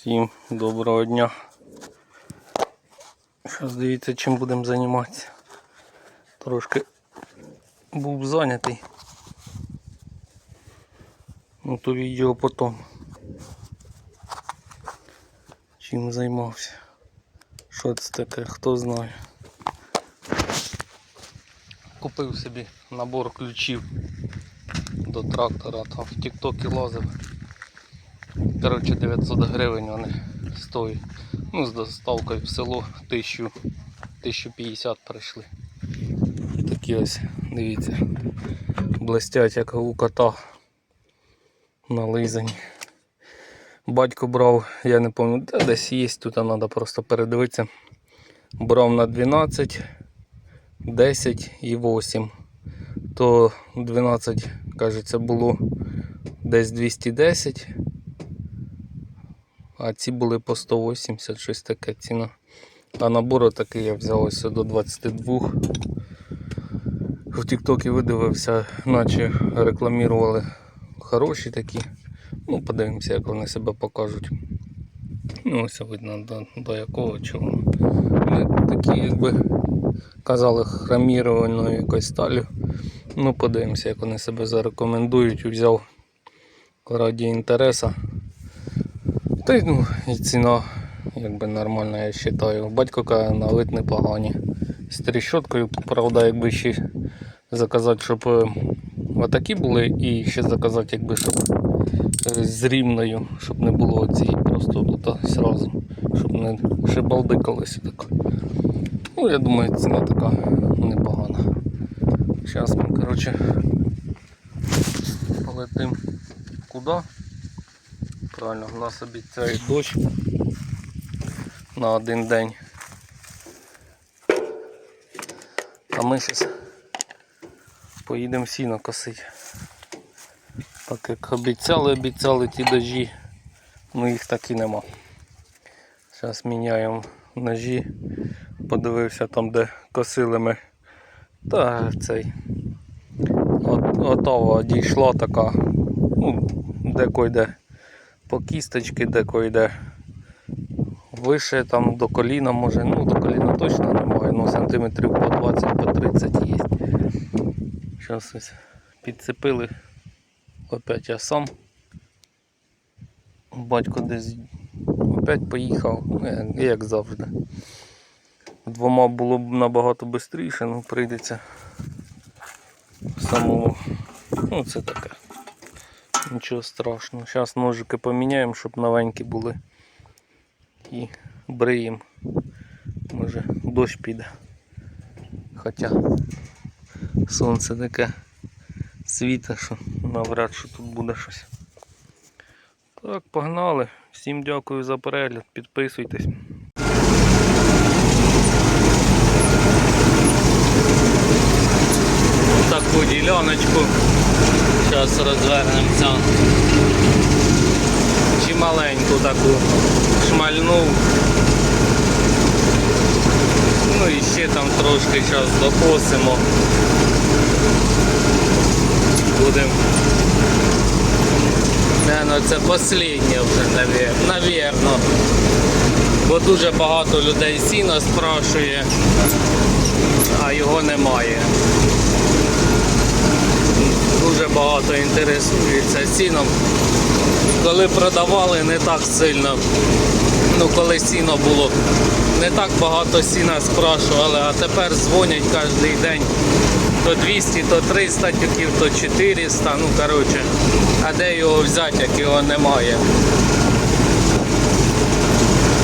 Всім доброго дня. Зараз дивіться, чим будемо займатися. Трошки був зайнятий. Ну то відео потім. Чим займався. Що це таке, хто знає. Купив собі набор ключів до трактора, там в Тіктокі лазив. Коротше, 900 гривень вони стоять. Ну, з доставкою в село 1000, 1050 прийшли. Такі ось, дивіться, блестять, як у кота нализані. Батько брав, я не пам'ятаю, де десь є, тут треба просто передивитися. Брав на 12, 10 і 8. То 12, кажеться, було десь 210 а ці були по 180, щось таке ціна. А набор такий я взяв ось до 22. В Тіктокі видивився, наче рекламували хороші такі. Ну, подивимося, як вони себе покажуть. Ну, ось видно до, до якого чого. Такі, якби казали, хромірованою якоюсь сталю. Ну, подивимося, як вони себе зарекомендують. Взяв раді інтереса. Та й ну, і ціна якби нормальна, я вважаю. Батько каже, на вид непогані. З тріщоткою, правда, якби ще заказати, щоб е, отакі були, і ще заказати, якби щоб е, з рівною, щоб не було цієї просто тут зразу, щоб не шибалдикалося так. Ну, я думаю, ціна така непогана. Зараз ми, коротше, полетим куди? Правильно, у нас обіцяє дощ на один день. А ми зараз поїдемо сіно косити. Так як обіцяли, обіцяли ті дожі, ну їх так і нема. Зараз міняємо ножі, подивився там, де косили ми. Та цей от, отава дійшла така, ну, де койде по кісточки деко йде. Вище там до коліна може, ну до коліна точно немає, ну сантиметрів по 20 по 30 є. Зараз ось підцепили. Опять я сам. Батько десь опять поїхав, ну, як завжди. Двома було б набагато швидше, ну прийдеться самому. Ну це таке. Нічого страшного. Зараз ножики поміняємо, щоб новенькі були. І бриємо. Може дощ піде. Хоча сонце таке світе, що навряд що тут буде щось. Так, погнали. Всім дякую за перегляд. Підписуйтесь. Таку діляночку. Зараз розвернемося. Чи маленьку таку шмальнув. Ну і ще там трошки зараз докосимо. Будемо. Наверно, це останнє вже, навірно. Бо дуже багато людей сіно спрашує, а його немає багато інтересується сіном. Коли продавали не так сильно, ну коли сіно було, не так багато сіна спрашували, а тепер дзвонять кожен день. То 200, то 300 тюків, то 400, ну коротше, а де його взяти, як його немає.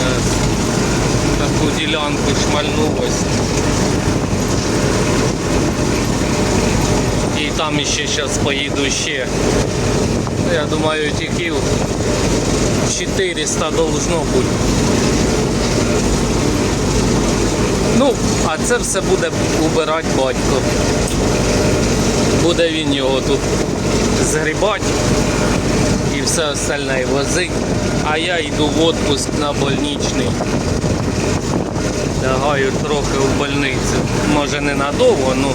Е, Таку ділянку шмальнув ось. Там ще зараз поїду ще. Ну, Я думаю, тільки 400 должно бути. Ну, а це все буде убирати батько. Буде він його тут згрібати і все остальне возить. А я йду в отпуск на больничний. Лягаю трохи в больницю. Може не надовго, ну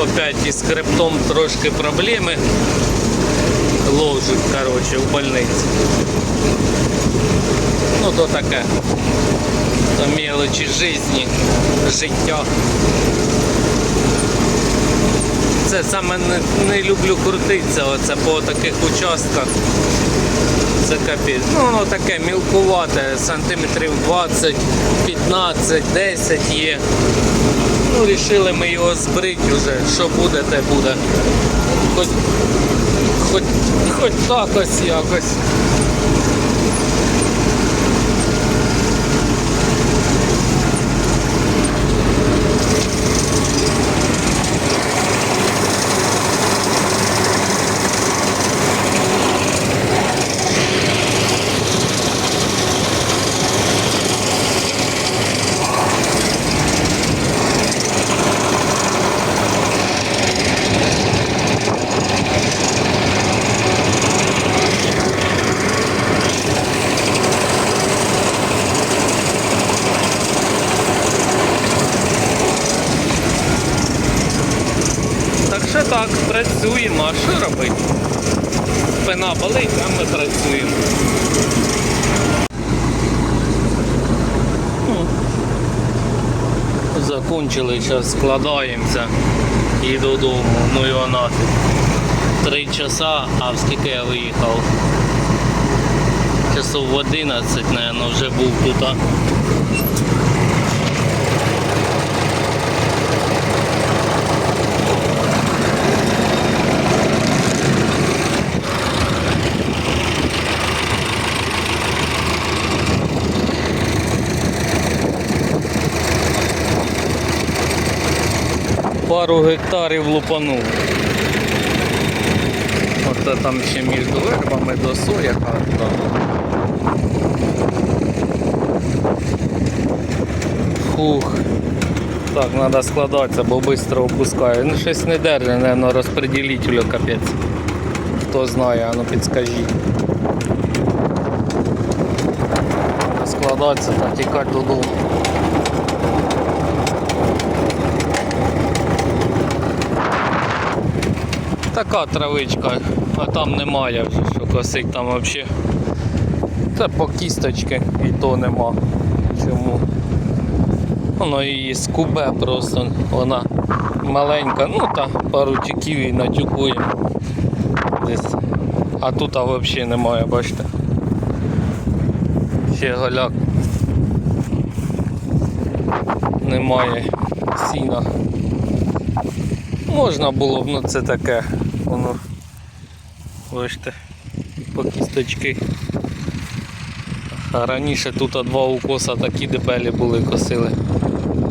опять із хребтом трошки проблеми. ложить, коротше, в больниці. Ну то таке. То мелочі житті, життя. Це саме не, не люблю крутитися оце по таких участках. Це капець. Ну воно таке мілкувате, сантиметрів 20, 15, 10 є. Ну, рішили ми його збрити вже. Що буде, те буде. Хоч, хоч, хоч так ось якось. Так що так, працюємо, а що робити? Спина болить, а ми працюємо. Закончили, зараз складаємося і додому. Ну його нафіг. Три часа, а в скільки я виїхав? Часов в 11, мабуть, вже був тут. Пару гектарів лупанув. Оце там ще між вербами до сояка. Фух. Так, треба складатися, бо швидко опускаю. Ну щось не держи, мабуть, розподілителю капець. Хто знає, а ну підскажіть. Складатися та тікати додому. Така травичка, а там немає вже, що косить там взагалі. Це по кісточки і то нема. Чому? Воно її скубе просто, вона маленька, ну та пару тюків і натюкує. Десь. А тут а взагалі немає, бачите. Ще голяк. Немає сіна. Можна було б, ну це таке, воно, бачите, по кісточки. А раніше тут два укоса такі дебелі були, косили.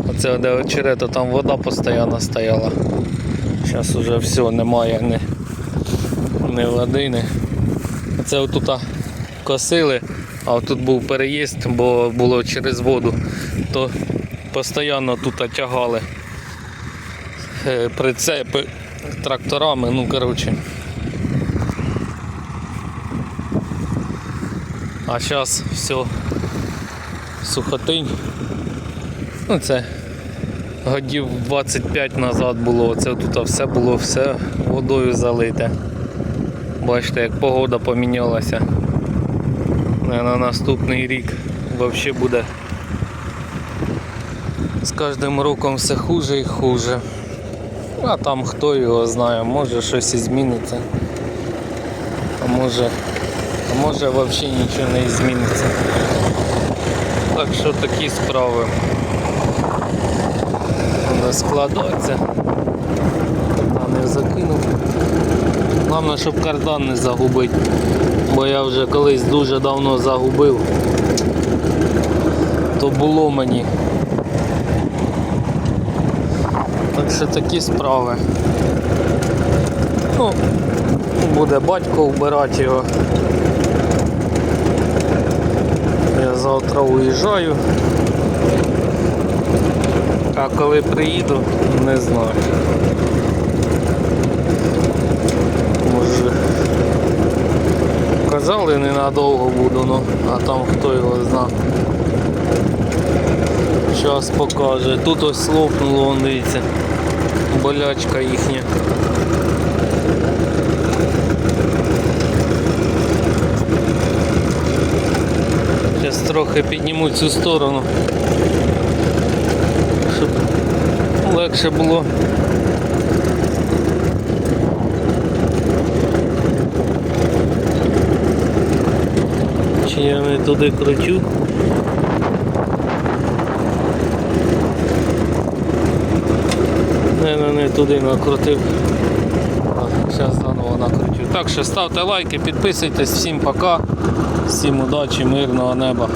Оце де очерето, там вода постійно стояла. Зараз уже все, немає ні, ні води, ні. Оце отут косили, а тут був переїзд, бо було через воду, то постійно тут тягали е, прицепи тракторами, ну коротше. А зараз все сухотинь. Ну це годів 25 назад було, це тут все було все водою залите. Бачите, як погода помінялася. На наступний рік взагалі буде з кожним роком все хуже і хуже. А там хто його знає, може щось і зміниться. А може, а може взагалі нічого не зміниться. Так що такі справи. Треба складатися. Кардан не закинув. Головне, щоб кардан не загубити. Бо я вже колись дуже давно загубив. То було мені. Що такі справи. Ну, буде батько вбирати його. Я завтра уїжджаю. А коли приїду, не знаю. Може казали ненадовго буду, ну, а там хто його зна. Час покаже. Тут ось лопнуло, вон дивіться болячка їхня. Зараз трохи підніму цю сторону, щоб легше було. Чи я не туди кручу? Туди накрутив. Зараз заново накрутив. Так що ставте лайки, підписуйтесь, всім пока, всім удачі, мирного неба.